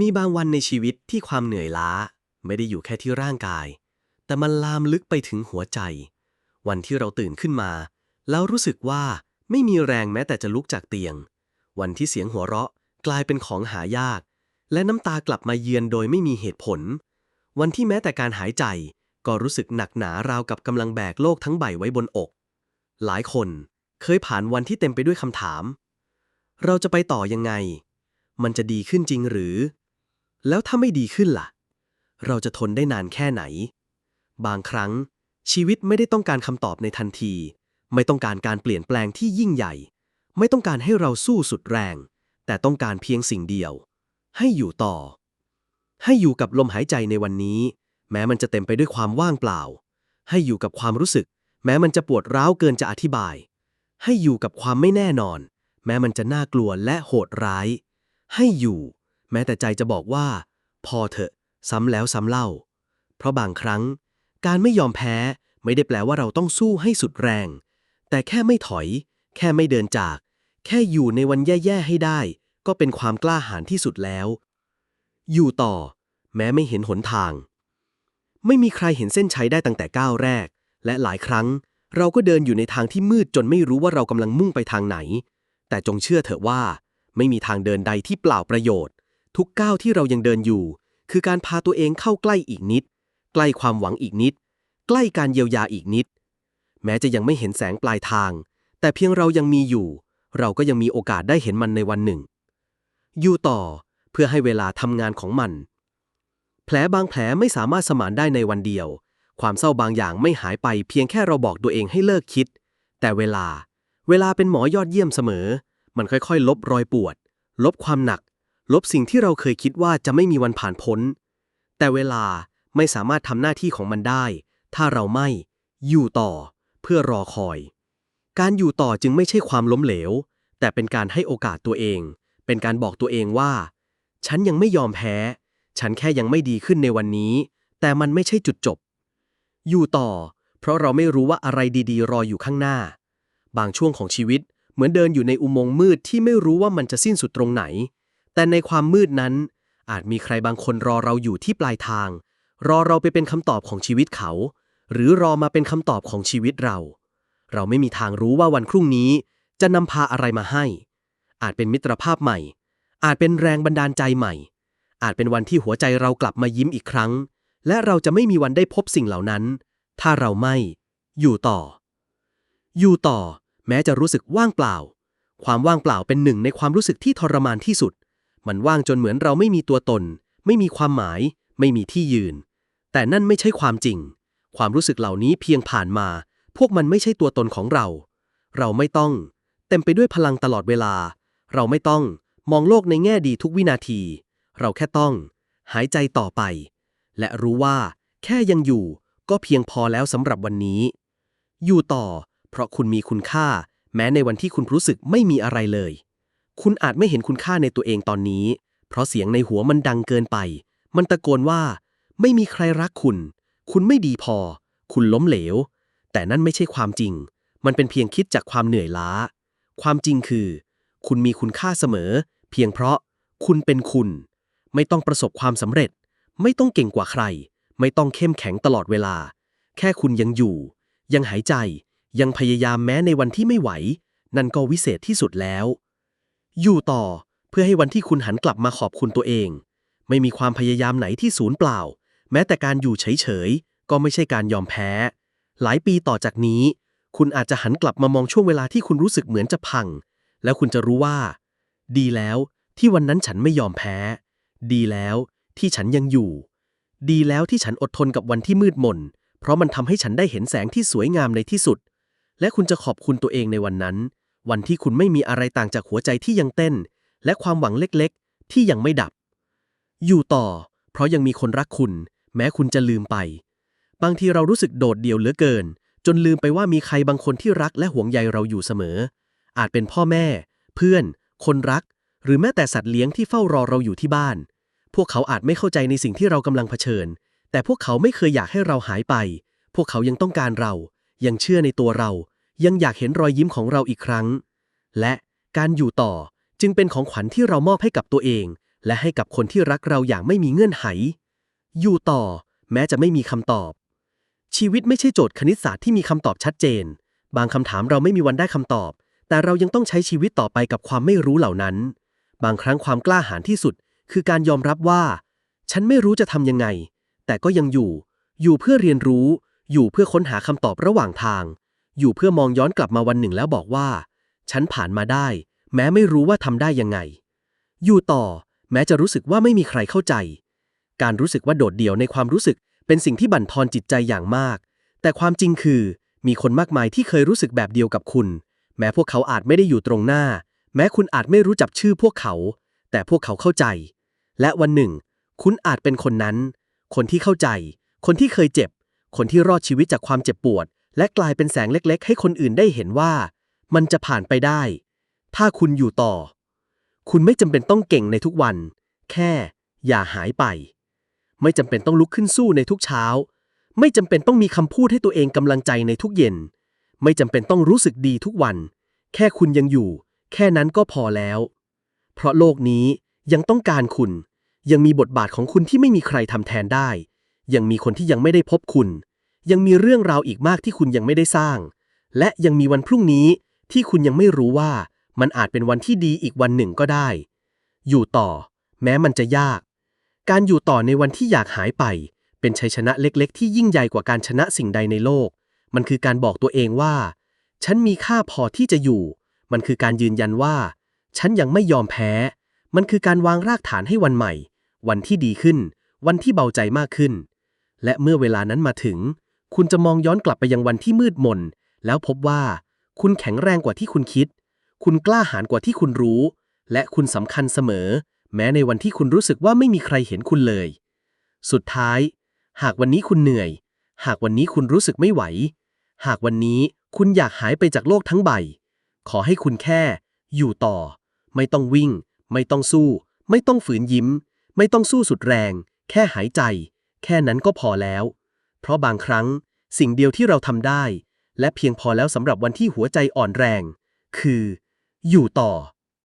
มีบางวันในชีวิตที่ความเหนื่อยล้า ไม่ได้อยู่แค่ที่ร่างกาย แต่มันลามลึกไปถึงหัวใจ วันที่เราตื่นขึ้นมา แล้วรู้สึกว่าไม่มีแรงแม้แต่จะลุกจากเตียง วันที่เสียงหัวเราะกลายเป็นของหายาก และน้ำตากลับมาเยือนโดยไม่มีเหตุผล วันที่แม้แต่การหายใจก็รู้สึกหนักหนาราวกับกำลังแบกโลกทั้งใบไว้บนอก หลายคนเคยผ่านวันที่เต็มไปด้วยคำถาม เราจะไปต่อยังไง มันจะดีขึ้นจริงหรือ แล้วถ้าไม่ดีขึ้นล่ะ เราจะทนได้นานแค่ไหน บางครั้ง ชีวิตไม่ได้ต้องการคำตอบในทันที ไม่ต้องการการเปลี่ยนแปลงที่ยิ่งใหญ่ ไม่ต้องการให้เราสู้สุดแรง แต่ต้องการเพียงสิ่งเดียว ให้อยู่ต่อ ให้อยู่กับลมหายใจในวันนี้ แม้มันจะเต็มไปด้วยความว่างเปล่า ให้อยู่กับความรู้สึก แม้มันจะปวดร้าวเกินจะอธิบาย ให้อยู่กับความไม่แน่นอน แม้มันจะน่ากลัวและโหดร้าย ให้อยู่ แม้แต่ใจจะบอกว่า พอเถอะซ้ำแล้วซ้ำเล่า เพราะบางครั้ง การไม่ยอมแพ้ไม่ได้แปลว่าเราต้องสู้ให้สุดแรง แต่แค่ไม่ถอย แค่ไม่เดินจาก แค่อยู่ในวันแย่ๆให้ได้ ก็เป็นความกล้าหาญที่สุดแล้ว อยู่ต่อ แม้ไม่เห็นหนทาง ไม่มีใครเห็นเส้นชัยได้ตั้งแต่ก้าวแรก และหลายครั้ง เราก็เดินอยู่ในทางที่มืดจนไม่รู้ว่าเรากำลังมุ่งไปทางไหน แต่จงเชื่อเถอะว่า ไม่มีทางเดินใดที่เปล่าประโยชน์ ทุกก้าวที่เรายังเดินอยู่ คือการพาตัวเองเข้าใกล้อีกนิด ใกล้ความหวังอีกนิด ใกล้การเยียวยาอีกนิด แม้จะยังไม่เห็นแสงปลายทาง แต่เพียงเรายังมีอยู่ เราก็ยังมีโอกาสได้เห็นมันในวันหนึ่ง อยู่ต่อเพื่อให้เวลาทำงานของมัน แผลบางแผลไม่สามารถสมานได้ในวันเดียว ความเศร้าบางอย่างไม่หายไปเพียงแค่เราบอกตัวเองให้เลิกคิด แต่เวลา เวลาเป็นหมอยอดเยี่ยมเสมอ มันค่อยๆ ลบรอยปวด ลบความหนัก ลบสิ่งที่เราเคยคิดว่าจะไม่มีวันผ่านพ้น แต่เวลาไม่สามารถทำหน้าที่ของมันได้ ถ้าเราไม่ อยู่ต่อ เพื่อรอคอย การอยู่ต่อจึงไม่ใช่ความล้มเหลว แต่เป็นการให้โอกาสตัวเอง เป็นการบอกตัวเองว่า ฉันยังไม่ยอมแพ้ ฉันแค่ยังไม่ดีขึ้นในวันนี้ แต่มันไม่ใช่จุดจบ อยู่ต่อ เพราะเราไม่รู้ว่าอะไรดีๆ รออยู่ข้างหน้า บางช่วงของชีวิตเหมือนเดินอยู่ในอุโมงค์มืดที่ไม่รู้ว่ามันจะสิ้นสุดตรงไหน แต่ในความมืดนั้น อาจมีใครบางคนรอเราอยู่ที่ปลายทาง รอเราไปเป็นคำตอบของชีวิตเขา หรือรอมาเป็นคำตอบของชีวิตเรา เราไม่มีทางรู้ว่าวันพรุ่งนี้ จะนำพาอะไรมาให้ อาจเป็นมิตรภาพใหม่ อาจเป็นแรงบันดาลใจใหม่ อาจเป็นวันที่หัวใจเรากลับมายิ้มอีกครั้ง และเราจะไม่มีวันได้พบสิ่งเหล่านั้น ถ้าเราไม่ อยู่ต่อ อยู่ต่อ แม้จะรู้สึกว่างเปล่า ความว่างเปล่าเป็นหนึ่งในความรู้สึกที่ทรมานที่สุด มันว่างจนเหมือนเราไม่มีตัวตน ไม่มีความหมาย ไม่มีที่ยืน แต่นั่นไม่ใช่ความจริง ความรู้สึกเหล่านี้เพียงผ่านมา พวกมันไม่ใช่ตัวตนของเรา เราไม่ต้อง เต็มไปด้วยพลังตลอดเวลา เราไม่ต้องมองโลกในแง่ดีทุกวินาที เราแค่ต้อง หายใจต่อไป และรู้ว่า แค่ยังอยู่ ก็เพียงพอแล้วสำหรับวันนี้ อยู่ต่อ เพราะคุณมีคุณค่า แม้ในวันที่คุณรู้สึกไม่มีอะไรเลย คุณอาจไม่เห็นคุณค่าในตัวเองตอนนี้ เพราะเสียงในหัวมันดังเกินไป มันตะโกนว่า ไม่มีใครรักคุณ คุณไม่ดีพอ คุณล้มเหลว แต่นั่นไม่ใช่ความจริง มันเป็นเพียงคิดจากความเหนื่อยล้า ความจริงคือ คุณมีคุณค่าเสมอ เพียงเพราะคุณเป็นคุณ ไม่ต้องประสบความสำเร็จ ไม่ต้องเก่งกว่าใคร ไม่ต้องเข้มแข็งตลอดเวลา แค่คุณยังอยู่ ยังหายใจ ยังพยายามแม้ในวันที่ไม่ไหว นั่นก็วิเศษที่สุดแล้ว อยู่ต่อเพื่อให้วันที่คุณหันกลับมาขอบคุณตัวเอง ไม่มีความพยายามไหนที่ศูนย์เปล่า แม้แต่การอยู่เฉยๆ ก็ไม่ใช่การยอมแพ้ หลายปีต่อจากนี้ คุณอาจจะหันกลับมามองช่วงเวลาที่คุณรู้สึกเหมือนจะพัง แล้วคุณจะรู้ว่า ดีแล้วที่วันนั้นฉันไม่ยอมแพ้ ดีแล้วที่ฉันยังอยู่ ดีแล้วที่ฉันอดทนกับวันที่มืดมน เพราะมันทำให้ฉันได้เห็นแสงที่สวยงามในที่สุด และคุณจะขอบคุณตัวเองในวันนั้น วันที่คุณไม่มีอะไรต่างจากหัวใจที่ยังเต้น และความหวังเล็กๆ ที่ยังไม่ดับ อยู่ต่อ เพราะยังมีคนรักคุณ แม้คุณจะลืมไป บางทีเรารู้สึกโดดเดี่ยวเหลือเกิน จนลืมไปว่ามีใครบางคนที่รักและห่วงใยเราอยู่เสมอ อาจเป็นพ่อแม่ เพื่อน คนรัก หรือแม้แต่สัตว์เลี้ยงที่เฝ้ารอเราอยู่ที่บ้าน พวกเขาอาจไม่เข้าใจในสิ่งที่เรากำลังเผชิญ แต่พวกเขาไม่เคยอยากให้เราหายไป พวกเขายังต้องการเรา ยังเชื่อในตัวเรา ยังอยากเห็นรอยยิ้มของเราอีกครั้ง และการอยู่ต่อจึงเป็นของขวัญที่เรามอบให้กับตัวเอง และให้กับคนที่รักเราอย่างไม่มีเงื่อนไข อยู่ต่อ แม้จะไม่มีคำตอบ ชีวิตไม่ใช่โจทย์คณิตศาสตร์ที่มีคำตอบชัดเจน บางคำถามเราไม่มีวันได้คำตอบ แต่เรายังต้องใช้ชีวิตต่อไปกับความไม่รู้เหล่านั้น บางครั้งความกล้าหาญที่สุด คือการยอมรับว่า ฉันไม่รู้จะทำยังไง แต่ก็ยังอยู่ อยู่เพื่อเรียนรู้ อยู่เพื่อค้นหาคำตอบระหว่างทาง อยู่เพื่อมองย้อนกลับมาวันหนึ่งแล้วบอกว่า ฉันผ่านมาได้ แม้ไม่รู้ว่าทำได้ยังไง อยู่ต่อ แม้จะรู้สึกว่าไม่มีใครเข้าใจ การรู้สึกว่าโดดเดี่ยวในความรู้สึกเป็นสิ่งที่บั่นทอนจิตใจอย่างมาก แต่ความจริงคือ มีคนมากมายที่เคยรู้สึกแบบเดียวกับคุณ แม้พวกเขาอาจไม่ได้อยู่ตรงหน้า แม้คุณอาจไม่รู้จักชื่อพวกเขา แต่พวกเขาเข้าใจ และวันหนึ่ง คุณอาจเป็นคนนั้น คนที่เข้าใจ คนที่เคยเจ็บ คนที่รอดชีวิตจากความเจ็บปวด และกลายเป็นแสงเล็กๆ ให้คนอื่นได้เห็นว่า มันจะผ่านไปได้ ถ้าคุณอยู่ต่อ คุณไม่จำเป็นต้องเก่งในทุกวัน แค่ อย่าหายไป ไม่จำเป็นต้องลุกขึ้นสู้ในทุกเช้า ไม่จำเป็นต้องมีคำพูดให้ตัวเองกำลังใจในทุกเย็น ไม่จำเป็นต้องรู้สึกดีทุกวัน แค่คุณยังอยู่ แค่นั้นก็พอแล้ว เพราะโลกนี้ยังต้องการคุณ ยังมีบทบาทของคุณที่ไม่มีใครทำแทนได้ ยังมีคนที่ยังไม่ได้พบคุณ ยังมีเรื่องราวอีกมากที่คุณยังไม่ได้สร้าง และยังมีวันพรุ่งนี้ที่คุณยังไม่รู้ว่ามันอาจเป็นวันที่ดีอีกวันหนึ่งก็ได้ อยู่ต่อ แม้มันจะยาก การอยู่ต่อในวันที่อยากหายไป เป็นชัยชนะเล็กๆ ที่ยิ่งใหญ่กว่าการชนะสิ่งใดในโลก มันคือการบอกตัวเองว่า ฉันมีค่าพอที่จะอยู่ มันคือการยืนยันว่า ฉันยังไม่ยอมแพ้ มันคือการวางรากฐานให้วันใหม่ วันที่ดีขึ้น วันที่เบาใจมากขึ้น และเมื่อเวลานั้นมาถึง คุณจะมองย้อนกลับไปยังวันที่มืดมน แล้วพบว่า คุณแข็งแรงกว่าที่คุณคิด คุณกล้าหาญกว่าที่คุณรู้ และคุณสำคัญเสมอ แม้ในวันที่คุณรู้สึกว่าไม่มีใครเห็นคุณเลย สุดท้าย หากวันนี้คุณเหนื่อย หากวันนี้คุณรู้สึกไม่ไหว หากวันนี้คุณอยากหายไปจากโลกทั้งใบ ขอให้คุณแค่ อยู่ต่อ ไม่ต้องวิ่ง ไม่ต้องสู้ ไม่ต้องฝืนยิ้ม ไม่ต้องสู้สุดแรง แค่หายใจ แค่นั้นก็พอแล้ว เพราะบางครั้งสิ่งเดียวที่เราทำได้ และเพียงพอแล้วสำหรับวันที่หัวใจอ่อนแรง คือ อยู่ต่อ